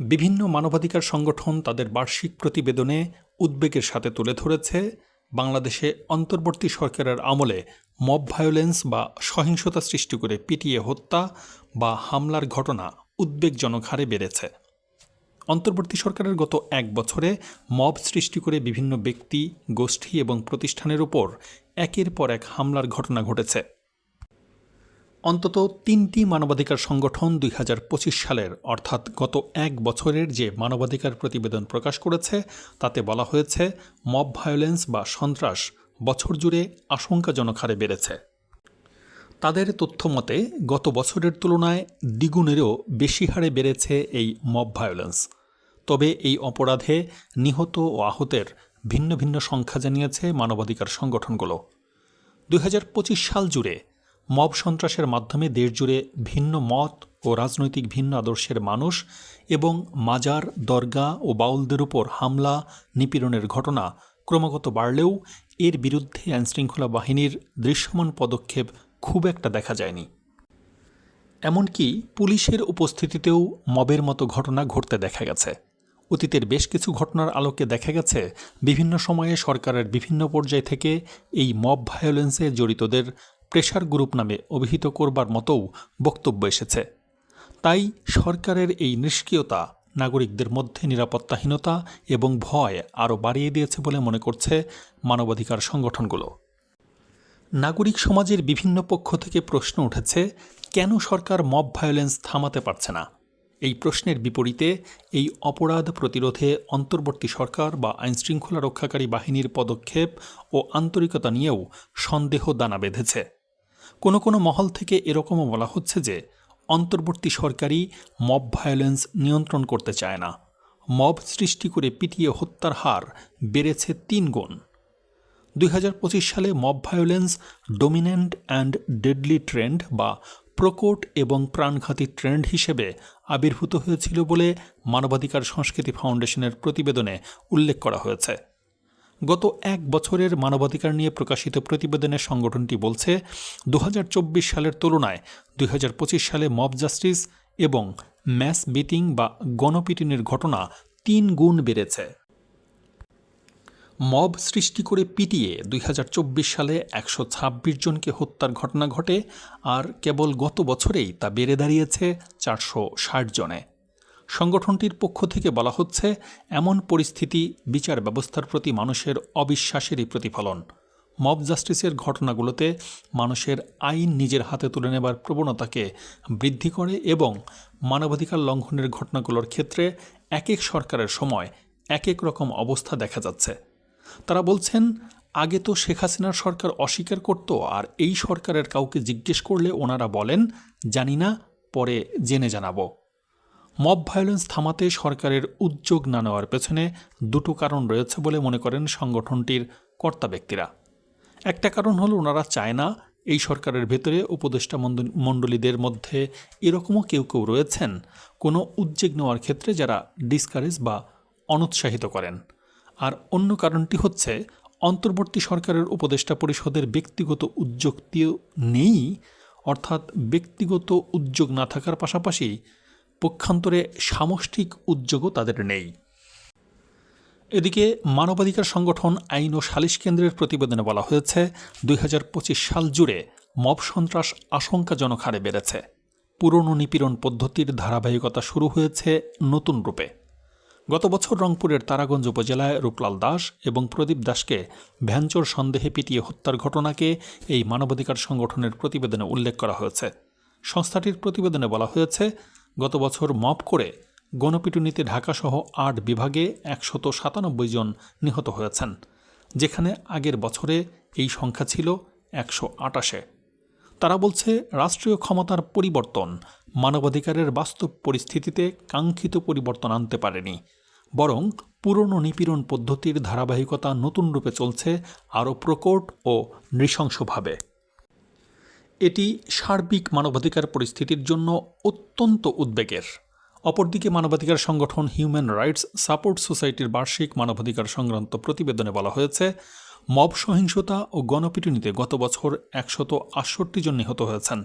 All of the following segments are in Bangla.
বিভিন্ন মানবাধিকার সংগঠন তাদের বার্ষিক প্রতিবেদনে উদ্বেগের সাথে তুলে ধরেছে। বাংলাদেশে অন্তর্বর্তী সরকারের আমলে মব ভায়োলেন্স বা সহিংসতা সৃষ্টি করে পিটিয়ে হত্যা বা হামলার ঘটনা উদ্বেগজনক হারে বেড়েছে। অন্তর্বর্তী সরকারের গত এক বছরে মব সৃষ্টি করে বিভিন্ন ব্যক্তি, গোষ্ঠী এবং প্রতিষ্ঠানের উপর একের পর এক হামলার ঘটনা ঘটেছে। অন্তত তিনটি মানবাধিকার সংগঠন দুই হাজার পঁচিশ সালের, অর্থাৎ গত এক বছরের যে মানবাধিকার প্রতিবেদন প্রকাশ করেছে, তাতে বলা হয়েছে, মব ভায়োলেন্স বা সন্ত্রাস বছর জুড়ে আশঙ্কাজনক হারে বেড়েছে। তাদের তথ্য মতে, গত বছরের তুলনায় দ্বিগুণেরও বেশি হারে বেড়েছে এই মব ভায়োলেন্স। তবে এই অপরাধে নিহত ও আহতের ভিন্ন ভিন্ন সংখ্যা জানিয়েছে মানবাধিকার সংগঠনগুলো। দুই হাজার পঁচিশ সাল জুড়ে মব সন্ত্রাসের মাধ্যমে দেশজুড়ে ভিন্ন মত ও রাজনৈতিক ভিন্ন আদর্শের মানুষ এবং মাজার, দরগা ও বাউলদের উপর হামলা, নিপীড়নের ঘটনা ক্রমাগত বাড়লেও এর বিরুদ্ধে আইনশৃঙ্খলা বাহিনীর দৃশ্যমান পদক্ষেপ খুব একটা দেখা যায়নি। এমনকি পুলিশের উপস্থিতিতেও মবের মতো ঘটনা ঘটতে দেখা গেছে। অতীতের বেশ কিছু ঘটনার আলোকে দেখা গেছে, বিভিন্ন সময়ে সরকারের বিভিন্ন পর্যায় থেকে এই মব ভায়োলেন্সে জড়িতদের প্রেশার গ্রুপ নামে অভিহিত করবার মতোও বক্তব্য এসেছে। তাই সরকারের এই নিষ্ক্রিয়তা নাগরিকদের মধ্যে নিরাপত্তাহীনতা এবং ভয় আরও বাড়িয়ে দিয়েছে বলে মনে করছে মানবাধিকার সংগঠনগুলো। নাগরিক সমাজের বিভিন্ন পক্ষ থেকে প্রশ্ন উঠেছে, কেন সরকার মব ভায়োলেন্স থামাতে পারছে না? এই প্রশ্নের বিপরীতে এই অপরাধ প্রতিরোধে অন্তর্বর্তী সরকার বা আইনশৃঙ্খলা রক্ষাকারী বাহিনীর পদক্ষেপ ও আন্তরিকতা নিয়েও সন্দেহ দানা বেঁধেছে। কোনো কোনো মহল থেকে এরকমও বলা হচ্ছে যে, অন্তর্বর্তী সরকারই মব ভায়োলেন্স নিয়ন্ত্রণ করতে চায় না। মব সৃষ্টি করে পিটিয়ে হত্যার হার বেড়েছে তিন গুণ। দুই হাজার পঁচিশ সালে mob violence dominant and deadly trend বা প্রকট এবং প্রাণঘাতী ট্রেন্ড হিসেবে আবির্ভূত হয়েছিল বলে মানবাধিকার সংস্কৃতি ফাউন্ডেশনের প্রতিবেদনে উল্লেখ করা হয়েছে। গত এক বছরের মানবাধিকার নিয়ে প্রকাশিত প্রতিবেদনে সংগঠনটি বলছে দু হাজার চব্বিশ সালের তুলনায় দুই হাজার পঁচিশ সালে মব জাস্টিস এবং ম্যাস বিটিং বা গণপিটুনির ঘটনা তিন গুণ বেড়েছে। মব সৃষ্টি করে পিটিয়ে দুই হাজার চব্বিশ সালে একশো ছাব্বিশ জনকে হত্যার ঘটনা ঘটে, আর কেবল গত বছরেই তা বেড়ে দাঁড়িয়েছে চারশো ষাট জনে। সংগঠনটির পক্ষ থেকে বলা হচ্ছে, এমন পরিস্থিতি বিচার ব্যবস্থার প্রতি মানুষের অবিশ্বাসেরই প্রতিফলন। মব জাস্টিসের ঘটনাগুলোতে মানুষের আইন নিজের হাতে তুলে নেবার প্রবণতাকে বৃদ্ধি করে এবং মানবাধিকার লঙ্ঘনের ঘটনাগুলোর ক্ষেত্রে এক এক সরকারের সময় এক এক রকম অবস্থা দেখা যাচ্ছে। তারা বলছেন, আগে তো শেখ হাসিনার সরকার অস্বীকার করত আর এই সরকারের কাউকে জিজ্ঞেস করলে ওনারা বলেন, জানি না, পরে জেনে জানাব। মব ভায়োলেন্স থামাতে সরকারের উদ্যোগ না নেওয়ার পেছনে দুটো কারণ রয়েছে বলে মনে করেন সংগঠনটির কর্তা ব্যক্তিরা। একটা কারণ হলো ওনারা চায় না এই সরকারের ভেতরে উপদেষ্টা মণ্ডলীদের মধ্যে এরকমও কেউ কেউ রয়েছেন, কোনো উদ্যোগ নেওয়ার ক্ষেত্রে যারা ডিসকারেজ বা অনুৎসাহিত করেন। আর অন্য কারণটি হচ্ছে, অন্তর্বর্তী সরকারের উপদেষ্টা পরিষদের ব্যক্তিগত উদ্যোগটিও নেই, অর্থাৎ ব্যক্তিগত উদ্যোগ না থাকার পাশাপাশি পক্ষান্তরে সামষ্টিক উদ্যোগও তাদের নেই। এদিকে মানবাধিকার সংগঠন আইন ও সালিশ কেন্দ্রের প্রতিবেদনে বলা হয়েছে, দুই হাজার পঁচিশ সাল জুড়ে মব সন্ত্রাস আশঙ্কাজনক হারে বেড়েছে। পুরনো নিপীড়ন পদ্ধতির ধারাবাহিকতা শুরু হয়েছে নতুন রূপে। গত বছর রংপুরের তারাগঞ্জ উপজেলায় রূপলাল দাস এবং প্রদীপ দাসকে ভ্যানচোর সন্দেহে পিটিয়ে হত্যার ঘটনাকে এই মানবাধিকার সংগঠনের প্রতিবেদনে উল্লেখ করা হয়েছে। সংস্থাটির প্রতিবেদনে বলা হয়েছে গত বছর মপ করে গণপিটুনিতে ঢাকাসহ আট বিভাগে একশত সাতানব্বই জন নিহত হয়েছেন, যেখানে আগের বছরে এই সংখ্যা ছিল একশো আটাশে। তারা বলছে রাষ্ট্রীয় ক্ষমতার পরিবর্তন মানবাধিকারের বাস্তব পরিস্থিতিতে কাঙ্ক্ষিত পরিবর্তন আনতে পারেনি, বরং পুরনো নিপীড়ন পদ্ধতির ধারাবাহিকতা নতুন রূপে চলছে আরও প্রকট ও নৃশংসভাবে। এটি সার্বিক মানবাধিকার পরিস্থিতির জন্য অত্যন্ত উদ্বেগের। অপরদিকে মানবাধিকার সংগঠন হিউম্যান রাইটস সাপোর্ট সোসাইটির বার্ষিক মানবাধিকার সংক্রান্ত প্রতিবেদনে বলা হয়েছে, মব সহিংসতা ও গণপিটুনিতে গত বছর একশত আটষট্টি জন নিহত হয়েছেন।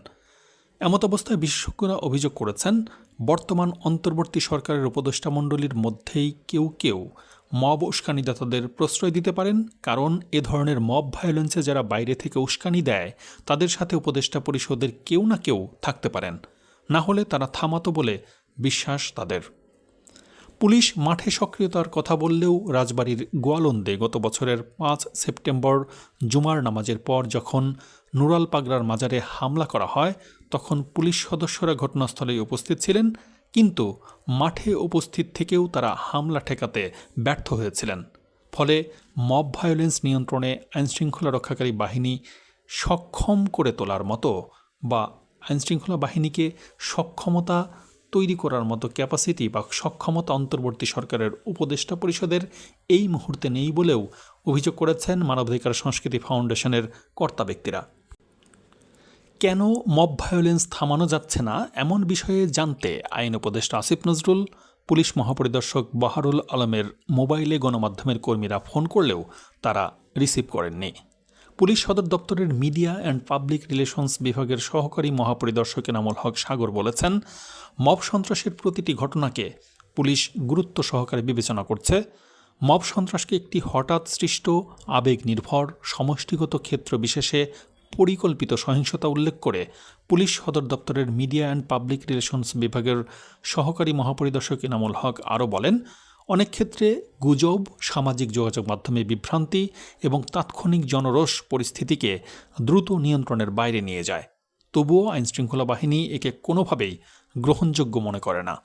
এমত অবস্থায় বিশেষজ্ঞরা অভিযোগ করেছেন, বর্তমান অন্তর্বর্তী সরকারের উপদেষ্টা মণ্ডলীর মধ্যেই কেউ কেউ মব উস্কানিদাতাদের প্রশ্রয় দিতে পারেন, কারণ এ ধরনের মব ভায়োলেন্সে যারা বাইরে থেকে উস্কানি দেয়, তাদের সাথে উপদেষ্টা পরিষদের কেউ না কেউ থাকতে পারেন। না হলে তারা থামাতো বলে বিশ্বাস তাদের। পুলিশ মাঠে সক্রিয়তার কথা বললেও রাজবাড়ির গোয়ালন্দে গত বছরের পাঁচ সেপ্টেম্বর জুমার নামাজের পর যখন নুরাল পাগড়ার মাজারে হামলা করা হয়, তখন পুলিশ সদস্যরা ঘটনাস্থলে উপস্থিত ছিলেন। কিন্তু মাঠে উপস্থিত থেকেও তারা হামলা ঠেকাতে ব্যর্থ হয়েছিলেন। ফলে মব ভায়োলেন্স নিয়ন্ত্রণে আইনশৃঙ্খলা রক্ষাকারী বাহিনী সক্ষম করে তোলার মতো বা আইনশৃঙ্খলা বাহিনীকে সক্ষমতা তৈরি করার মতো ক্যাপাসিটি বা সক্ষমতা অন্তর্বর্তী সরকারের উপদেষ্টা পরিষদের এই মুহূর্তে নেই বলেও অভিযোগ করেছেন মানবাধিকার সংস্কৃতি ফাউন্ডেশনের কর্তা ব্যক্তিরা। কেন মব ভায়োলেন্স থামানো যাচ্ছে না এমন বিষয়ে জানতে আইন উপদেষ্টা আসিফ নজরুল, পুলিশ মহাপরিদর্শক বাহারুল আলমের মোবাইলে গণমাধ্যমের কর্মীরা ফোন করলেও তারা রিসিভ করেননি। পুলিশ সদর দপ্তরের মিডিয়া অ্যান্ড পাবলিক রিলেশনস বিভাগের সহকারী মহাপরিদর্শক এনামুল হক সাগর বলেছেন, মব সন্ত্রাসের প্রতিটি ঘটনাকে পুলিশ গুরুত্ব সহকারে বিবেচনা করছে। মব সন্ত্রাসকে একটি হঠাৎ সৃষ্ট, আবেগ নির্ভর, সমষ্টিগত ক্ষেত্র বিশেষে পরিকল্পিত সহিংসতা উল্লেখ করে পুলিশ সদর দপ্তরের মিডিয়া অ্যান্ড পাবলিক রিলেশনস বিভাগের সহকারী মহাপরিদর্শক এনামুল হক আরও বলেন, অনেক ক্ষেত্রে গুজব, সামাজিক যোগাযোগ মাধ্যমে বিভ্রান্তি এবং তাৎক্ষণিক জনরোষ পরিস্থিতিকে দ্রুত নিয়ন্ত্রণের বাইরে নিয়ে যায়। তবুও আইনশৃঙ্খলা বাহিনী একে কোনোভাবেই গ্রহণযোগ্য মনে করে না।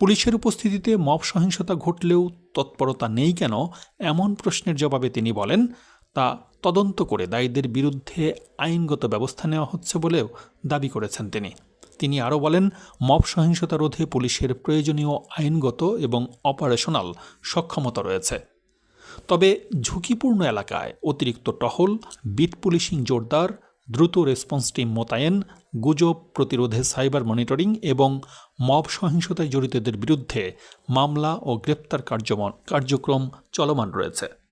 পুলিশের উপস্থিতিতে মব সহিংসতা ঘটলেও তৎপরতা নেই কেন এমন প্রশ্নের জবাবে তিনি বলেন, তা তদন্ত করে দায়ীদের বিরুদ্ধে আইনগত ব্যবস্থা নেওয়া হচ্ছে বলেও দাবি করেছেন তিনি। তিনি আরও বলেন, মব সহিংসতা রোধে পুলিশের প্রয়োজনীয় আইনগত এবং অপারেশনাল সক্ষমতা রয়েছে। তবে ঝুঁকিপূর্ণ এলাকায় অতিরিক্ত টহল, বিট পুলিশিং জোরদার, দ্রুত রেসপন্স টিম মোতায়েন, গুজব প্রতিরোধে সাইবার মনিটরিং এবং মব সহিংসতায় জড়িতদের বিরুদ্ধে মামলা ও গ্রেপ্তার কার্যক্রম চলমান রয়েছে।